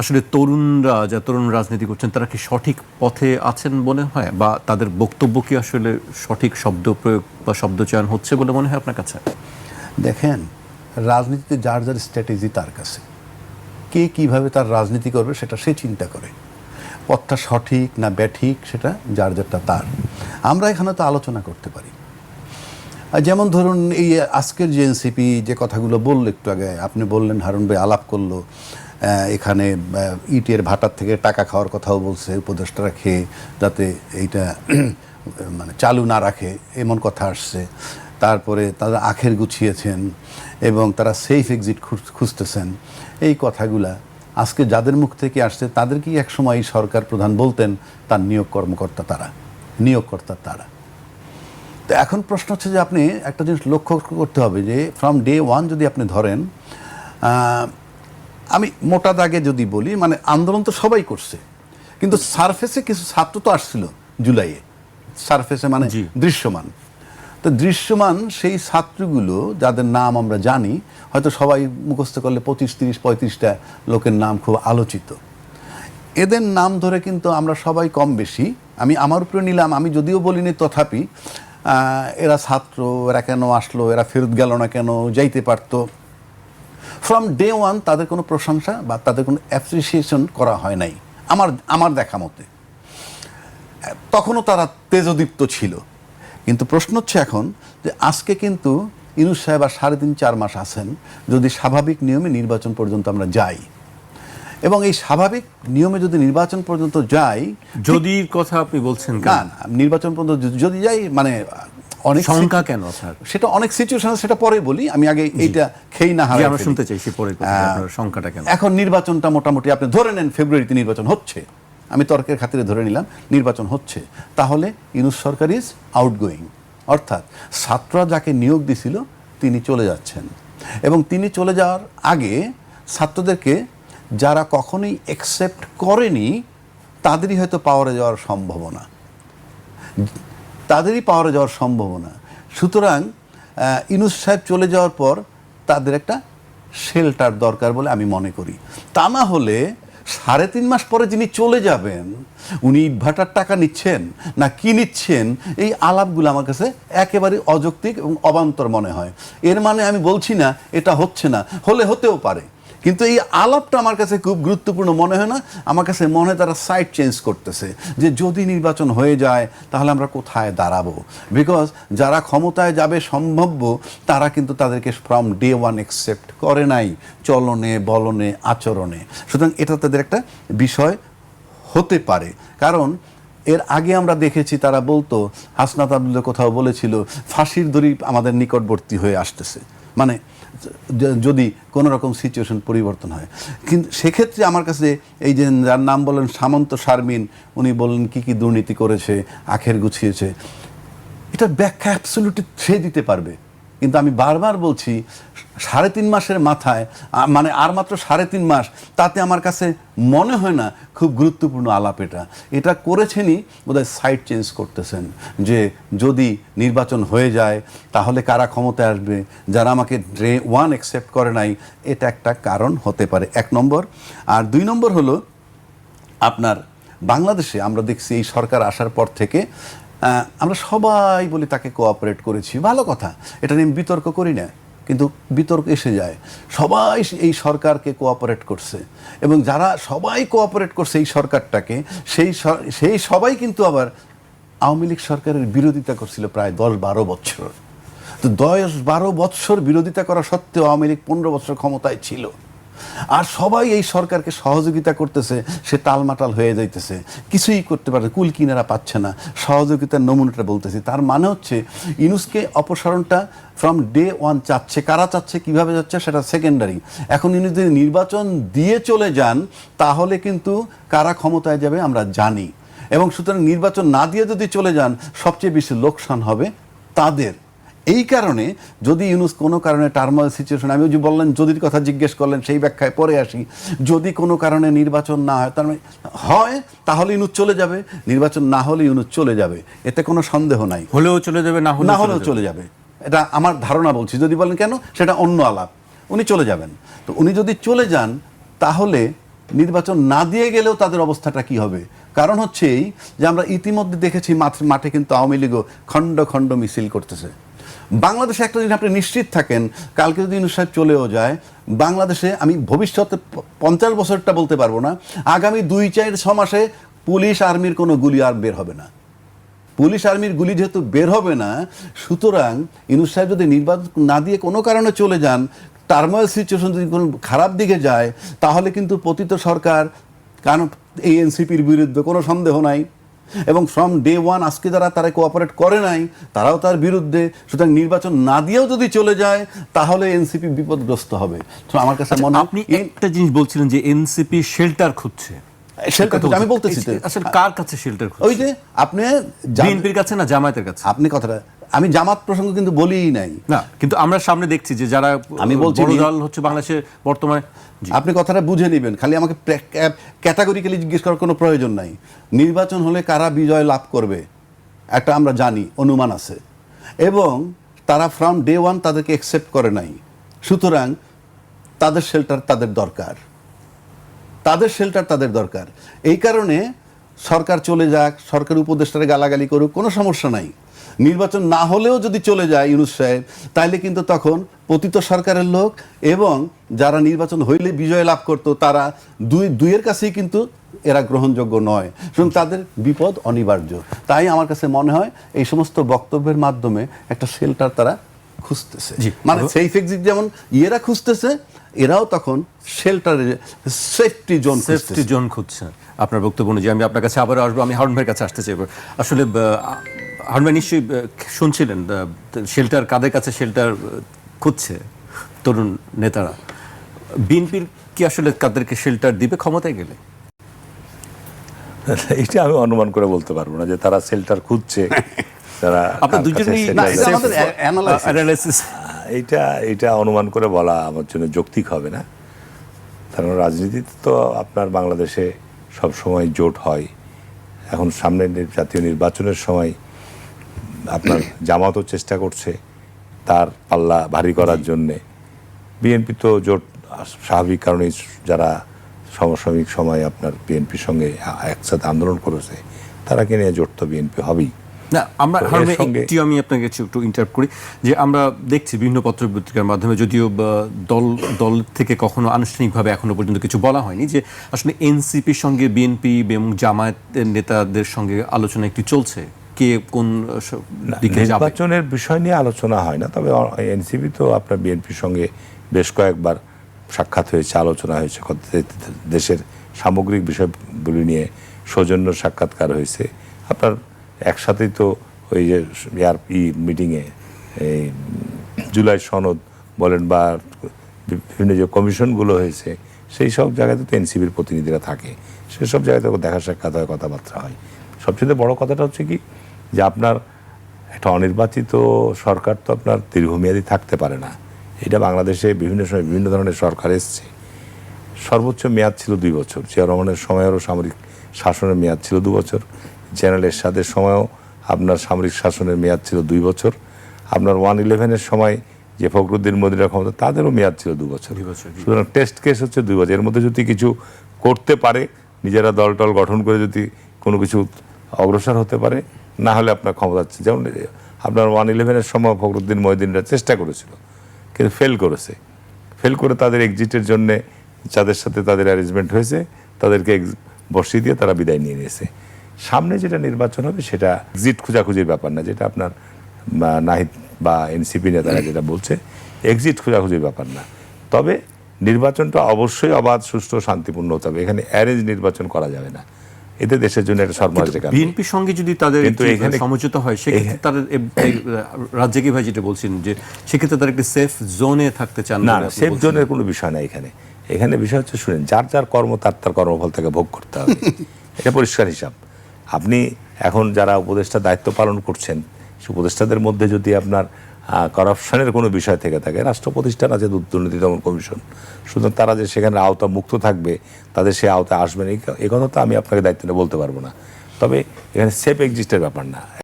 আসলে তরুণরা যা তরুণ রাজনীতি করছেন, তারা কি সঠিক পথে আছেন মনে হয়? বা তাদের বক্তব্য কি আসলে সঠিক শব্দ প্রয়োগ বা শব্দ চয়ন হচ্ছে বলে মনে হয় আপনার কাছে? দেখেন, রাজনীতিতে যার যার স্ট্র্যাটেজি তার কাছে। কে কীভাবে তার রাজনীতি করবে সেটা সে চিন্তা করে। পথটা সঠিক না ব্যাঠিক সেটা যার যারটা তার। আমরা এখানে তো আলোচনা করতে পারি। আর যেমন ধরুন এই আজকের যে এনসিপি যে কথাগুলো বলল একটু আগে, আপনি বললেন, হারুন ভাই আলাপ করল। এখানে ইটের ভাটার থেকে টাকা খাওয়ার কথাও বলছে উপদেষ্টারা খেয়ে, যাতে এইটা মানে চালু না রাখে, এমন কথা আসছে। তারপরে তারা আখের গুছিয়েছেন এবং তারা সেফ এক্সিট খুঁজতেছেন। এই কথাগুলা আজকে যাদের মুখ থেকে আসছে তাদের তাদেরকেই একসময় সরকার প্রধান বলতেন, তার নিয়োগ কর্মকর্তা তারা নিয়োগকর্তা তারা। তো এখন প্রশ্ন হচ্ছে যে আপনি একটা জিনিস লক্ষ্য করতে হবে যে ফ্রম ডে ওয়ান যদি আপনি ধরেন আমি মোটা দাগে যদি বলি মানে আন্দোলন তো সবাই করছে কিন্তু সারফেসে কিছু ছাত্র তো আসছিল জুলাইয়ে। সারফেসে মানে। দৃশ্যমান। তো দৃশ্যমান সেই ছাত্রগুলো যাদের নাম আমরা জানি হয়তো সবাই মুখস্থ করলে পঁচিশ তিরিশ পঁয়ত্রিশটা লোকের নাম খুব আলোচিত। এদের নাম ধরে কিন্তু আমরা সবাই কম বেশি। আমি আমার উপরে নিলাম আমি যদিও বলিনি তথাপি এরা ছাত্র এরা কেন আসলো এরা ফেরত গেল না কেন যাইতে পারতো। ফ্রম ডে ওয়ান তাদের কোনো প্রশংসা বা তাদের কোনো অ্যাপ্রিসিয়েশন করা হয় নাই। আমার আমার দেখা মতে। তখনও তারা তেজদীপ্ত ছিল। কিন্তু প্রশ্ন হচ্ছে এখন যে আজকে কিন্তু ইনুস সাহেব আর সাড়ে তিন চার মাস আছেন যদি স্বাভাবিক নিয়মে নির্বাচন পর্যন্ত আমরা যাই। এবং এই স্বাভাবিক নিয়মে যদি নির্বাচন পর্যন্ত যাই যদি কথা আপনি বলছেন না? নির্বাচন পর্যন্ত যদি যাই মানে অনেক শঙ্কা কেন সেটা অনেক সিচুয়েশন সেটা পরে বলি। আমি আগে এইটা খেই না হারাই আমরা শুনতে চাইছি পরে আপনার সংখ্যাটা কেন? এখন নির্বাচনটা মোটামুটি আপনি ধরে নেন ফেব্রুয়ারিতে নির্বাচন হচ্ছে। আমি তর্কের খাতিরে ধরে নিলাম নির্বাচন হচ্ছে। তাহলে ইনুস সরকার ইজ আউটগোয়িং অর্থাৎ ছাত্ররা যাকে নিয়োগ দিছিল তিনি চলে যাচ্ছেন। এবং তিনি চলে যাওয়ার আগে ছাত্রদেরকে যারা কখনোই একসেপ্ট করেনি তাদেরই হয়তো পাওয়ারে যাওয়ার সম্ভাবনা। তাদেরই পাওয়ারে যাওয়ার সম্ভাবনা। সুতরাং ইনুস সাহেব চলে যাওয়ার পর তাদের একটা শেল্টার দরকার বলে আমি মনে করি। তা না হলে সাড়ে তিন মাস পরে যিনি চলে যাবেন, উনি ইটভাটার টাকা নিচ্ছেন না কি নিচ্ছেন, এই আলাপগুলো আমার কাছে একেবারে অযৌক্তিক এবং অবান্তর মনে হয়। এর মানে আমি বলছি না, এটা হচ্ছে না। হলে হতেও পারে। কিন্তু এই আলাপটা আমার কাছে খুব গুরুত্বপূর্ণ। মনে হয় না? আমার কাছে মনে হয় তারা সাইড চেঞ্জ করতেছে। যে যদি নির্বাচন হয়ে যায়, তাহলে আমরা কোথায় দাঁড়াবো? বিকজ যারা ক্ষমতায় যাবে সম্ভাব্য, তারা কিন্তু তাদেরকে ফ্রম ডে ওয়ান একসেপ্ট করে নাই। চলনে, বলনে, আচরণে। সুতরাং এটা তাদের একটা বিষয় হতে পারে। কারণ এর আগে আমরা দেখেছি, তারা বলতো, হাসনাত আবদুল্লাহ কোথাও বলেছিল, ফাঁসির দড়ি আমাদের নিকটবর্তী হয়ে আসতেছে। মানে যদি কোনো রকম সিচুয়েশন পরিবর্তন হয়। কিন্তু সেক্ষেত্রে আমার কাছে এই যে যার নাম বলেন সামন্ত শারমিন, উনি বললেন কি কি দুর্নীতি করেছে, আখের গুছিয়েছে এটা ব্যাখ্যা অ্যাবসলিউটলি থ্রে দিতে পারবে। কিন্তু আমি বারবার বলছি, সাড়ে তিন মাসের মাথায় মানে আর মাত্র সাড়ে তিন মাস, তাতে আমার কাছে মনে হয় না খুব গুরুত্বপূর্ণ আলাপ এটা। এটা করেছেনই বোধহয় সাইড চেঞ্জ করতেছেন, যে যদি নির্বাচন হয়ে যায়, তাহলে কারা ক্ষমতায় আসবে, যারা আমাকে ড্রে ওয়ান অ্যাকসেপ্ট করে নাই, এটা একটা কারণ হতে পারে। এক নম্বর। আর দুই নম্বর হলো, আপনার বাংলাদেশে আমরা দেখছি এই সরকার আসার পর থেকে আমরা সবাই বলি তাকে কোঅপারেট করেছি। ভালো কথা। এটা নিয়ে বিতর্ক করি না। কিন্তু বিতর্ক এসে যায়। সবাই এই সরকারকে কোঅপারেট করছে। এবং যারা সবাই কোঅপারেট করছে এই সরকারটাকে, সেই সেই সবাই কিন্তু আবার আওয়ামী লীগ সরকারের বিরোধিতা করছিল প্রায় দশ বারো বছর। তো দশ বারো বছর বিরোধিতা করা সত্ত্বেও আওয়ামী লীগ পনেরো বছর ক্ষমতায় ছিল। আর সবাই এই সরকারকে সহযোগিতা করতেছে, সে টালমাটাল হয়ে যাইতেছে। কিছুই করতে পারে কুল কিনারা পাচ্ছে না। সহযোগিতার নমুনাটা বলতেছি। তার মানে হচ্ছে ইনুসকে অপসারণটা ফ্রম ডে ওয়ান চাচ্ছে। কারা চাচ্ছে, কীভাবে যাচ্ছে সেটা সেকেন্ডারি এখন ইনি যদি নির্বাচন দিয়ে চলে যান, তাহলে কিন্তু কারা ক্ষমতায় যাবে আমরা জানি। এবং সুতরাং নির্বাচন না দিয়ে যদি চলে যান, সবচেয়ে বেশি লোকসান হবে তাদের। এই কারণে যদি ইউনুস কোনো কারণে টার্মাল সিচুয়েশন আমি ওই যে বললেন যদির কথা জিজ্ঞেস করলেন সেই ব্যাখ্যায় পরে আসি যদি কোনো কারণে নির্বাচন না হয় তার মানে হয় তাহলে ইউনুস চলে যাবে নির্বাচন না হলে ইউনুস চলে যাবে এতে কোনো সন্দেহ নাই। হলেও চলে যাবে না না হলেও চলে যাবে। এটা আমার ধারণা বলছি যদি বলেন কেন সেটা অন্য আলাপ। উনি চলে যাবেন। তো উনি যদি চলে যান তাহলে নির্বাচন না দিয়ে গেলেও তাদের অবস্থাটা কি হবে? কারণ হচ্ছে এই যে আমরা ইতিমধ্যে দেখেছি মাঠে কিন্তু আওয়ামী লীগও খণ্ড খণ্ড মিছিল করতেছে। বাংলাদেশে একটা জিনিস আপনি নিশ্চিত থাকেন, কালকে যদি ইউনুস সাহেব চলেও যায়, বাংলাদেশে আমি ভবিষ্যতে পঞ্চাশ বছরটা বলতে পারব না, আগামী দুই, চার, ছ মাসে পুলিশ আর্মির কোনো গুলি আর বের হবে না। পুলিশ আর্মির গুলি যেহেতু বের হবে না, সুতরাং ইনুস সাহেব যদি নির্বাচন না দিয়ে কোনো কারণে চলে যান টার্মাল সিচুয়েশন যদি কোনো খারাপ দিকে যায়, তাহলে কিন্তু পতিত সরকার, কারণ এই এনসিপির বিরুদ্ধে কোনো সন্দেহ নাই। এবং ফ্রম ডে ওয়ান আজকে যারা তারা কোঅপারেট করে নাই তারাও তার বিরুদ্ধে। সুতরাং নির্বাচন না দিয়েও যদি চলে যায় তাহলে এনসিপি বিপদগ্রস্ত হবে। তো আমার কাছে মনে হয় আপনি একটা জিনিস বলছিলেন যে এনসিপি শেল্টার খুঁজছে। আমি বলতেছি। আসলে কার কাছে শেল্টার ওই যে আপনি বিএনপির কাছে না জামায়াতের কাছে? আপনি কথাটা আমি জামাত প্রসঙ্গ কিন্তু বলিই নাই। না কিন্তু আমরা সামনে দেখছি যে যারা আমি বলছি বড় দল হচ্ছে বাংলাদেশে বর্তমানে আপনি কথাটা বুঝে নেবেন খালি আমাকে ক্যাটাগরিক্যালি জিজ্ঞেস করার কোনো প্রয়োজন নাই। নির্বাচন হলে কারা বিজয় লাভ করবে একটা আমরা জানি অনুমান আছে। এবং তারা ফ্রম ডে ওয়ান তাদেরকে একসেপ্ট করে নাই। সুতরাং তাদের শেল্টার তাদের দরকার। তাদের শেল্টার তাদের দরকার। এই কারণে সরকার চলে যাক সরকার উপদেষ্টারে গালাগালি করুক কোনো সমস্যা নাই। নির্বাচন না হলেও যদি চলে যায় ইউনুস সাহেব তাইলে কিন্তু তখন পতিত সরকারের লোক এবং যারা নির্বাচন হইলে বিজয় লাভ করতো তারা দুই দুইয়ের কাছেই কিন্তু এরা গ্রহণযোগ্য নয়। সুতরাং তাদের বিপদ অনিবার্য। তাই আমার কাছে মনে হয় এই সমস্ত বক্তব্যের মাধ্যমে একটা শেল্টার তারা খুঁজতেছে। মানে সেফ এক্সিট যেমন ইয়েরা খুঁজতেছে এরাও তখন শেল্টারে সেফটি জোন সেফটি জোন খুঁজছে। আপনার বক্তব্য অনুযায়ী আমি আপনার কাছে আবারও আসব আমি হারুন ভাইয়ের কাছে আসতে চাইব। আসলে হারুন নিশ্চয়ই শুনছিলেন শেল্টার কাদের কাছে শেল্টার খুঁজছে তরুণ নেতারা? বিএনপির কি আসলে কাদেরকে শেল্টার দিবে ক্ষমতায় গেলে? এটা আমি অনুমান করে বলতে পারব না যে তারা শেল্টার খুঁজছে তারা এটা এটা অনুমান করে বলা আমার জন্য যৌক্তিক হবে না। কারণ রাজনীতিতে তো আপনার বাংলাদেশে সব সময় জোট হয়। এখন সামনে জাতীয় নির্বাচনের সময় আপনার জামাতও চেষ্টা করছে তার পাল্লা ভারী করার জন্যে। বিএনপি তো জোট স্বাভাবিক কারণে যারা সমসাময়িক সময় আপনার বিএনপির সঙ্গে একসাথে আন্দোলন করেছে তারাকে নিয়ে জোট তো বিএনপি হবেই? না আমরা একটু আমি আপনাকে একটু ইন্টারাপ্ট করি যে আমরা দেখছি বিভিন্ন পত্র পত্রিকার মাধ্যমে যদিও দল দল থেকে কখনো আনুষ্ঠানিকভাবে এখনও পর্যন্ত কিছু বলা হয়নি যে আসলে এনসিপির সঙ্গে বিএনপি এবং জামায়াতের নেতাদের সঙ্গে আলোচনা একটি চলছে। কে কোন দিকে যাবে? নির্বাচনের বিষয় নিয়ে আলোচনা হয় না তবে এনসিপি তো আপনার বিএনপির সঙ্গে বেশ কয়েকবার সাক্ষাৎ হয়েছে আলোচনা হয়েছে দেশের সামগ্রিক বিষয়গুলি নিয়ে সৌজন্য সাক্ষাৎকার হয়েছে। আপনার একসাথেই তো ওই যে ই মিটিংয়ে এই জুলাই সনদ বলেন বা বিভিন্ন যে কমিশনগুলো হয়েছে সেই সব জায়গাতে তো এনসিবির প্রতিনিধিরা থাকে। সেসব জায়গাতে দেখা সাক্ষাৎ হয় কথাবার্তা হয়। সবচেয়ে বড় কথাটা হচ্ছে কি যে আপনার একটা অনির্বাচিত সরকার তো আপনার দীর্ঘমেয়াদী থাকতে পারে না। এটা বাংলাদেশে বিভিন্ন সময় বিভিন্ন ধরনের সরকার এসছে। সর্বোচ্চ মেয়াদ ছিল দুই বছর। জিয়া রহমানের সময়ও সামরিক শাসনের মেয়াদ ছিল দু বছর। জেনারেল এরশাদের সময়ও আপনার সামরিক শাসনের মেয়াদ ছিল দুই বছর। আপনার ওয়ান ইলেভেনের সময় যে ফখরুদ্দিন মদিনার ক্ষমতা তাদেরও মেয়াদ ছিল দু বছর, সুতরাং টেস্ট কেস হচ্ছে দুই বছর। এর মধ্যে যদি কিছু করতে পারে নিজেরা দল টল গঠন করে যদি কোনো কিছু অগ্রসর হতে পারে না হলে আপনার ক্ষমতা। যেমন আপনার ওয়ান ইলেভেনের সময় ফখরুদ্দিন মহিদিনরা চেষ্টা করেছিল, কিন্তু ফেল করেছে। ফেল করে তাদের এক্সিটের জন্যে যাদের সাথে তাদের অ্যারেঞ্জমেন্ট হয়েছে, তাদেরকে বসিয়ে দিয়ে তারা বিদায় নিয়ে নিয়েছে। সামনে যেটা নির্বাচন হবে, সেটা এক্সিট খোঁজাখুঁজির ব্যাপার না, যেটা আপনার নাহিদ বা এনসিপি নেতারা যেটা বলছে এক্সিট খোঁজাখুঁজির ব্যাপার না। তবে নির্বাচনটা অবশ্যই অবাধ, সুষ্ঠু, শান্তিপূর্ণ হতে হবে। এখানে অ্যারেঞ্জ নির্বাচন করা যাবে না। এতে দেশের জন্য একটা সর্বনাশ বিএনপির সঙ্গে যদি তাদের কিন্তু এখানে- সমঝোতা হয় সেক্ষেত্রে তাদের এই, রাজ্জাকি ভাই যেটা বলছেন যে সেক্ষেত্রে তারা একটি সেফ জোনে থাকতে চান না সেফ জোনের কোনো বিষয় না এখানে। এখানে বিষয় হচ্ছে শুনেন যার যার কর্ম তার তার কর্মফল তাকে ভোগ করতে হবে। এটা পরিষ্কার হিসাব। আপনি এখন যারা উপদেষ্টা দায়িত্ব পালন করছেন সে উপদেষ্টাদের মধ্যে যদি আপনার করাপশনের কোনো বিষয় থেকে থাকে। রাষ্ট্র প্রতিষ্ঠান আছে দুর্নীতি দমন কমিশন। সুতরাং তারা যে সেখানে আওতা মুক্ত থাকবে, তাদের সে আওতায় আসবেন এই কথা তো আমি আপনাকে দায়িত্ব বলতে পারব না। তবে এখানে সেফ এক্সিস্টের ব্যাপার না।